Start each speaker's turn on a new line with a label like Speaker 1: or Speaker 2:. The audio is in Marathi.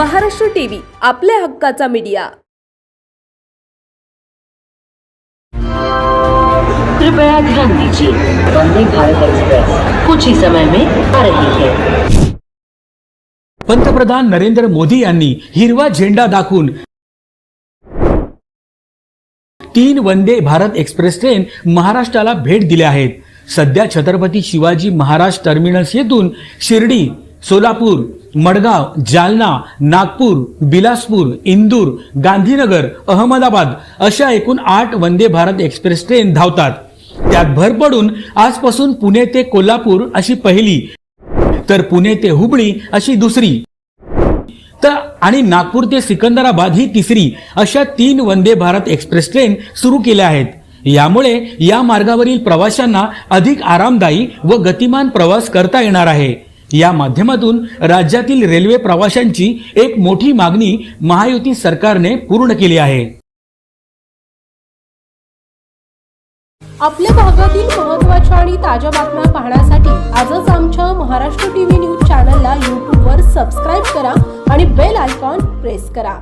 Speaker 1: महाराष्ट्र टीव्ही आपल्या हक्काचा मीडिया.
Speaker 2: कृपया ध्यान दीजिए वंदे भारत एक्सप्रेस कुछ ही समय में आ रही है।
Speaker 3: पंतप्रधान नरेंद्र मोदी यांनी हिरवा झेंडा दाखवून तीन वंदे भारत एक्सप्रेस ट्रेन महाराष्ट्राला भेट दिल्या आहेत. सध्या छत्रपती शिवाजी महाराज टर्मिनस येथून शिर्डी सोलापूर मडगाव जालना नागपूर बिलासपूर इंदूर गांधीनगर अहमदाबाद अशा एकूण आठ वंदे भारत एक्सप्रेस ट्रेन धावतात. त्यात भर पडून आजपासून पुणे ते कोल्हापूर अशी पहिली तर पुणे ते हुबळी अशी दुसरी. तर आणि नागपूर ते सिकंदराबाद ही तिसरी अशा तीन वंदे भारत एक्सप्रेस ट्रेन सुरू केल्या आहेत. यामुळे या मार्गावरील प्रवाशांना अधिक आरामदायी व गतिमान प्रवास करता येणार आहे. या माध्यमातून राज्यातील रेल्वे प्रवाशांची एक मोठी मागणी महायुती सरकारने पूर्ण केली आहे.
Speaker 4: आपल्या भागातील महत्त्वाच्या आणि ताज्या बातम्या पाहण्यासाठी आजच आमच्या महाराष्ट्र टीव्ही न्यूज चॅनलला यूट्यूबवर सबस्क्राईब करा आणि बेल आयकॉन प्रेस करा.